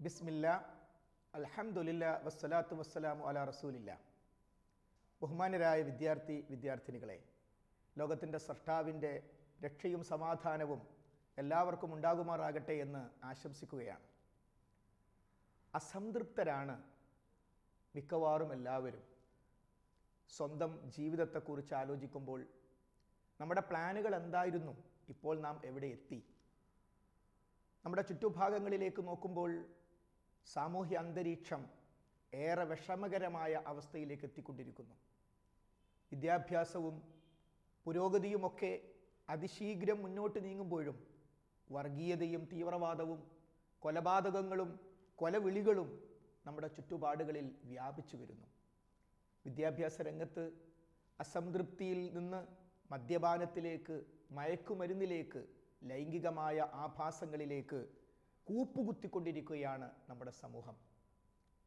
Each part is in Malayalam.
ബിസ്മില്ല അലഹമുല്ല വസ്സലാത്തു വസ്സലാമു അല റസൂലില്ല. ബഹുമാനരായ വിദ്യാർത്ഥി വിദ്യാർത്ഥിനികളെ ലോകത്തിന്റെ സൃഷ്ടാവിന്റെ രക്ഷയും സമാധാനവും എല്ലാവർക്കും ഉണ്ടാകുമാറാകട്ടെ എന്ന് ആശംസിക്കുകയാണ്. അസംതൃപ്തരാണ് മിക്കവാറും എല്ലാവരും. സ്വന്തം ജീവിതത്തെക്കുറിച്ച് ആലോചിക്കുമ്പോൾ നമ്മുടെ പ്ലാനുകൾ എന്തായിരുന്നു? ഇപ്പോൾ നാം എവിടെ എത്തി? നമ്മുടെ ചുറ്റുഭാഗങ്ങളിലേക്ക് നോക്കുമ്പോൾ സാമൂഹ്യ അന്തരീക്ഷം ഏറെ വിഷമകരമായ അവസ്ഥയിലേക്ക് എത്തിക്കൊണ്ടിരിക്കുന്നു. വിദ്യാഭ്യാസവും പുരോഗതിയുമൊക്കെ അതിശീഘ്രം മുന്നോട്ട് നീങ്ങുമ്പോഴും വർഗീയതയും തീവ്രവാദവും കൊലപാതകങ്ങളും കൊലവിളികളും നമ്മുടെ ചുറ്റുപാടുകളിൽ വ്യാപിച്ചു വരുന്നു. വിദ്യാഭ്യാസ രംഗത്ത് അസംതൃപ്തിയിൽ നിന്ന് മദ്യപാനത്തിലേക്ക് മയക്കുമരുന്നിലേക്ക് ലൈംഗികമായ ആഭാസങ്ങളിലേക്ക് കൂപ്പുകുത്തിക്കൊണ്ടിരിക്കുകയാണ് നമ്മുടെ സമൂഹം.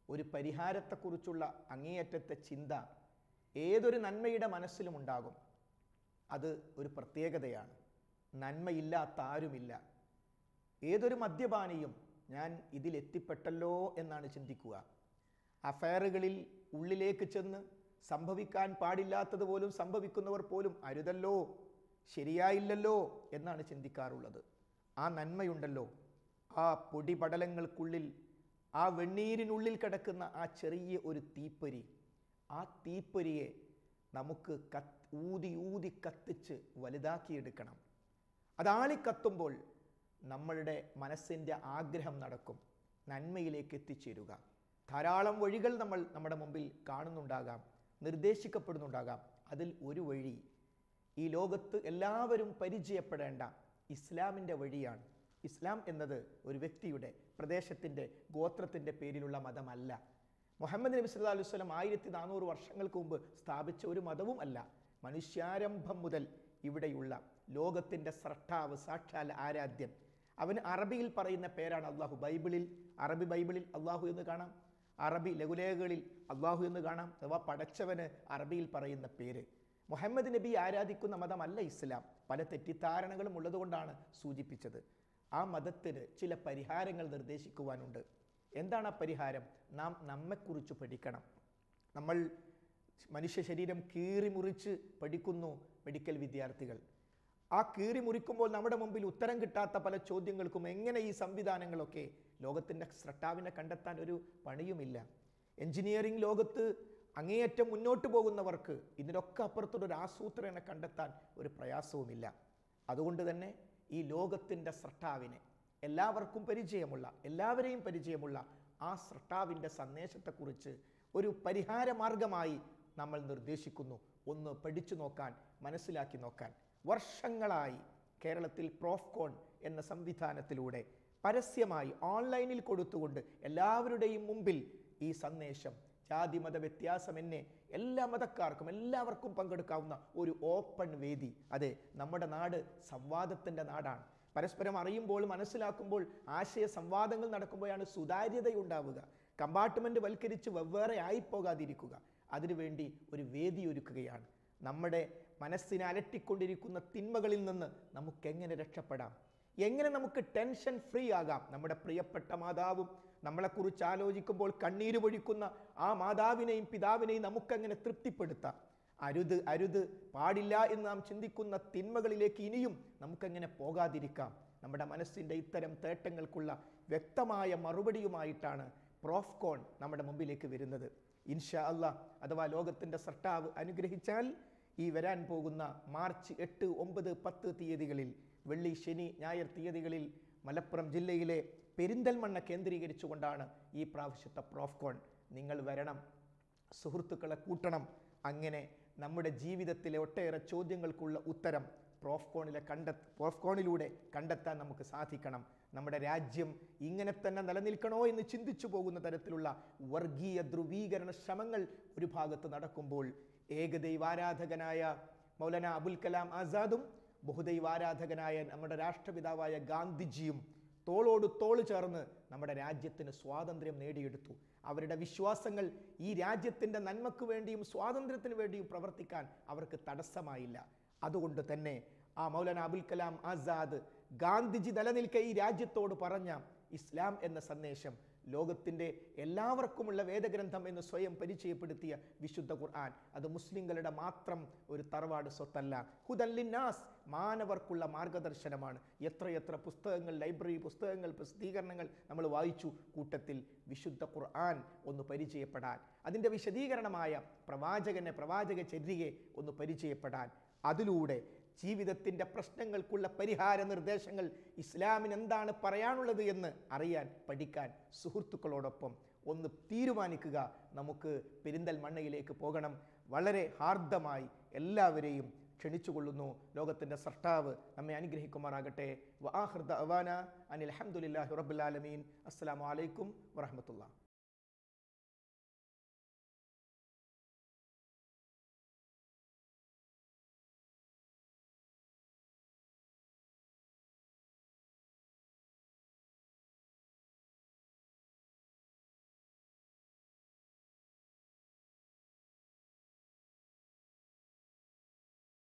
ഒരു പരിഹാരത്തെക്കുറിച്ചുള്ള അങ്ങേയറ്റത്തെ ചിന്ത ഏതൊരു നന്മയുടെ മനസ്സിലും ഉണ്ടാകും അത് ഒരു പ്രത്യേകതയാണ്. നന്മയില്ലാത്ത ആരുമില്ല. ഏതൊരു മദ്യപാനിയും ഞാൻ ഇതിലെത്തിപ്പെട്ടല്ലോ എന്നാണ് ചിന്തിക്കുക. അഫയറുകളിൽ ഉള്ളിലേക്ക് ചെന്ന് സംഭവിക്കാൻ പാടില്ലാത്തത് പോലും സംഭവിക്കുന്നവർ പോലും അരുതല്ലോ ശരിയായില്ലല്ലോ എന്നാണ് ചിന്തിക്കാറുള്ളത്. ആ നന്മയുണ്ടല്ലോ. ആ പൊടിപടലങ്ങൾക്കുള്ളിൽ ആ വെണ്ണീരിനുള്ളിൽ കിടക്കുന്ന ആ ചെറിയ ഒരു തീപ്പൊരി ആ തീപ്പൊരിയെ നമുക്ക് കത്ത് ഊതി ഊതി കത്തിച്ച് വലുതാക്കിയെടുക്കണം. അതാളിക്കത്തുമ്പോൾ നമ്മളുടെ മനസ്സിന്റെ ആഗ്രഹം നടക്കും. നന്മയിലേക്ക് എത്തിച്ചേരുക. ധാരാളം വഴികൾ നമ്മൾ നമ്മുടെ മുമ്പിൽ കാണുന്നുണ്ടാകാം നിർദ്ദേശിക്കപ്പെടുന്നുണ്ടാകാം. അതിൽ ഒരു വഴി ഈ ലോകത്ത് എല്ലാവരും പരിചയപ്പെടേണ്ട ഇസ്ലാമിന്റെ വഴിയാണ്. ഇസ്ലാം എന്നത് ഒരു വ്യക്തിയുടെ പ്രദേശത്തിന്റെ ഗോത്രത്തിന്റെ പേരിലുള്ള മതമല്ല. മുഹമ്മദ് നബി സല്ലല്ലാഹു അലൈഹി വസല്ലം ആയിരത്തി നാനൂറ് വർഷങ്ങൾക്ക് മുമ്പ് സ്ഥാപിച്ച ഒരു മതവും അല്ല. മനുഷ്യാരംഭം മുതൽ ഇവിടെയുള്ള ലോകത്തിന്റെ സ്രഷ്ടാവ് സാക്ഷാൽ ആരാധ്യൻ. അവന് അറബിയിൽ പറയുന്ന പേരാണ് അള്ളാഹു. ബൈബിളിൽ അറബി ബൈബിളിൽ അള്ളാഹു എന്ന് കാണാം. അറബി ലഘുലേഖകളിൽ അള്ളാഹു എന്ന് കാണാം. അഥവാ പടച്ചവന് അറബിയിൽ പറയുന്ന പേര്. മുഹമ്മദ് നബി ആരാധിക്കുന്ന മതമല്ല ഇസ്ലാം. പല തെറ്റിദ്ധാരണകളും ഉള്ളതുകൊണ്ടാണ് സൂചിപ്പിച്ചത്. ആ മതത്തിന് ചില പരിഹാരങ്ങൾ നിർദ്ദേശിക്കുവാനുണ്ട്. എന്താണ് ആ പരിഹാരം? നാം നമ്മെക്കുറിച്ച് പഠിക്കണം. നമ്മൾ മനുഷ്യ ശരീരം കീറി മുറിച്ച് പഠിക്കുന്നു മെഡിക്കൽ വിദ്യാർത്ഥികൾ. ആ കീറിമുറിക്കുമ്പോൾ നമ്മുടെ മുമ്പിൽ ഉത്തരം കിട്ടാത്ത പല ചോദ്യങ്ങൾക്കും എങ്ങനെ ഈ സംവിധാനങ്ങളൊക്കെ ലോകത്തിന്റെ സ്രട്ടാവിനെ കണ്ടെത്താൻ ഒരു പണിയുമില്ല. എഞ്ചിനീയറിംഗ് ലോകത്ത് അങ്ങേയറ്റം മുന്നോട്ട് പോകുന്നവർക്ക് ഇതിനൊക്കെ അപ്പുറത്തൊരു ആസൂത്രനെ കണ്ടെത്താൻ ഒരു പ്രയാസവുമില്ല. അതുകൊണ്ട് തന്നെ ഈ ലോകത്തിന്റെ സ്രട്ടാവിനെ എല്ലാവർക്കും പരിചയമുള്ള എല്ലാവരെയും പരിചയമുള്ള ആ സ്രട്ടാവിന്റെ സന്ദേശത്തെക്കുറിച്ച് ഒരു പരിഹാര മാർഗമായി നമ്മൾ നിർദ്ദേശിക്കുന്നു. ഒന്ന് പഠിച്ചു നോക്കാൻ മനസ്സിലാക്കി നോക്കാൻ. വർഷങ്ങളായി കേരളത്തിൽ പ്രോഫ്കോൺ എന്ന സംവിധാനത്തിലൂടെ പരസ്യമായി ഓൺലൈനിൽ കൊടുത്തുകൊണ്ട് എല്ലാവരുടെയും മുമ്പിൽ ഈ സന്ദേശം ജാതി മത വ്യത്യാസമെന്നെ എല്ലാ മതക്കാർക്കും എല്ലാവർക്കും പങ്കെടുക്കാവുന്ന ഒരു ഓപ്പൺ വേദി. അതെ നമ്മുടെ നാട് സംവാദത്തിന്റെ നാടാണ്. പരസ്പരം അറിയുമ്പോൾ മനസ്സിലാക്കുമ്പോൾ ആശയ സംവാദങ്ങൾ നടക്കുമ്പോഴാണ് സുതാര്യതയുണ്ടാവുക. കമ്പാർട്ട്മെന്റ് വൽക്കരിച്ച് വെവ്വേറെ ആയിപ്പോകാതിരിക്കുക. അതിനുവേണ്ടി ഒരു വേദി ഒരുക്കുകയാണ്. നമ്മുടെ മനസ്സിനെ അലട്ടിക്കൊണ്ടിരിക്കുന്ന തിന്മകളിൽ നിന്ന് നമുക്കെങ്ങനെ രക്ഷപ്പെടാം? എങ്ങനെ നമുക്ക് ടെൻഷൻ ഫ്രീ ആകാം? നമ്മുടെ പ്രിയപ്പെട്ട മാതാവും നമ്മളെക്കുറിച്ച് ആലോചിക്കുമ്പോൾ കണ്ണീര് പൊഴിക്കുന്ന ആ മാതാവിനെയും പിതാവിനെയും നമുക്കെങ്ങനെ തൃപ്തിപ്പെടുത്താം? അരുത് അരുത് പാടില്ല എന്ന് നാം ചിന്തിക്കുന്ന തിന്മകളിലേക്ക് ഇനിയും നമുക്കെങ്ങനെ പോകാതിരിക്കാം? നമ്മുടെ മനസ്സിന്റെ ഇത്തരം തേട്ടങ്ങൾക്കുള്ള വ്യക്തമായ മറുപടിയുമായിട്ടാണ് പ്രോഫ്കോൺ നമ്മുടെ മുമ്പിലേക്ക് വരുന്നത്. ഇൻഷാ അല്ല അഥവാ ലോകത്തിന്റെ സർട്ടാവ് അനുഗ്രഹിച്ചാൽ ഈ വരാൻ പോകുന്ന മാർച്ച് എട്ട് ഒമ്പത് പത്ത് തീയതികളിൽ വെള്ളി ശനി ഞായർ തീയതികളിൽ മലപ്പുറം ജില്ലയിലെ പെരിന്തൽമണ്ണ കേന്ദ്രീകരിച്ചുകൊണ്ടാണ് ഈ പ്രാവശ്യത്തെ പ്രോഫ്കോൺ. നിങ്ങൾ വരണം സുഹൃത്തുക്കളെ കൂട്ടണം. അങ്ങനെ നമ്മുടെ ജീവിതത്തിലെ ഒട്ടേറെ ചോദ്യങ്ങൾക്കുള്ള ഉത്തരം പ്രോഫ്കോണിലെ കണ്ട പ്രോഫ്കോണിലൂടെ കണ്ടെത്താൻ നമുക്ക് സാധിക്കണം. നമ്മുടെ രാജ്യം ഇങ്ങനെ തന്നെ നിലനിൽക്കണോ എന്ന് ചിന്തിച്ചു പോകുന്ന തരത്തിലുള്ള വർഗീയ ധ്രുവീകരണ ശ്രമങ്ങൾ ഒരു ഭാഗത്ത് നടക്കുമ്പോൾ ഏകദൈവാരാധകനായ മൗലാന അബുൽ കലാം ആസാദും ബഹുദൈവാരാധകനായ നമ്മുടെ രാഷ്ട്രപിതാവായ ഗാന്ധിജിയും തോളോട് തോൾ ചേർന്ന് നമ്മുടെ രാജ്യത്തിന് സ്വാതന്ത്ര്യം നേടിയെടുത്തു. അവരുടെ വിശ്വാസങ്ങൾ ഈ രാജ്യത്തിന്റെ നന്മക്ക് വേണ്ടിയും സ്വാതന്ത്ര്യത്തിന് വേണ്ടിയും പ്രവർത്തിക്കാൻ അവർക്ക് തടസ്സമായില്ല. അതുകൊണ്ട് തന്നെ ആ മൗലാന അബുൽ കലാം ആസാദ് ഗാന്ധിജി നിലനിൽക്കെ ഈ രാജ്യത്തോട് പറഞ്ഞ ഇസ്ലാം എന്ന സന്ദേശം ലോകത്തിന്റെ എല്ലാവർക്കുമുള്ള വേദഗ്രന്ഥം എന്ന് സ്വയം പരിചയപ്പെടുത്തിയ വിശുദ്ധ ഖുർആൻ. അത് മുസ്ലിങ്ങളുടെ മാത്രം ഒരു തറവാട് സ്വത്തല്ല. ഹുദല്ലിന്നാസ് മാനവർക്കുള്ള മാർഗദർശനമാണ്. എത്രയെത്ര പുസ്തകങ്ങൾ ലൈബ്രറി പുസ്തകങ്ങൾ പ്രസിദ്ധീകരണങ്ങൾ നമ്മൾ വായിച്ചു കൂട്ടത്തിൽ വിശുദ്ധ ഖുർആൻ ഒന്ന് പരിചയപ്പെടാൻ. അതിന്റെ വിശദീകരണമായ പ്രവാചകനെ പ്രവാചക ചര്യയെ ഒന്ന് പരിചയപ്പെടാൻ. അതിലൂടെ ജീവിതത്തിന്റെ പ്രശ്നങ്ങൾക്കുള്ള പരിഹാര നിർദ്ദേശങ്ങൾ ഇസ്ലാമിന് എന്താണ് പറയാനുള്ളത് എന്ന് അറിയാൻ പഠിക്കാൻ സുഹൃത്തുക്കളോടൊപ്പം ഒന്ന് തീരുമാനിക്കുക. നമുക്ക് പെരിന്തൽ മണ്ണയിലേക്ക് പോകണം. വളരെ ഹാർദമായി എല്ലാവരെയും ക്ഷണിച്ചുകൊള്ളുന്നു. ലോകത്തിന്റെ സൃഷ്ടാവ് നമ്മെ അനുഗ്രഹിക്കുമാറാകട്ടെ. വാഹൃദ അവാന അനിൽ അഹമ്മദില്ലാഹി റബുലാലമീൻ അസ്സലാമു അലൈക്കും വറഹമത്തുള്ള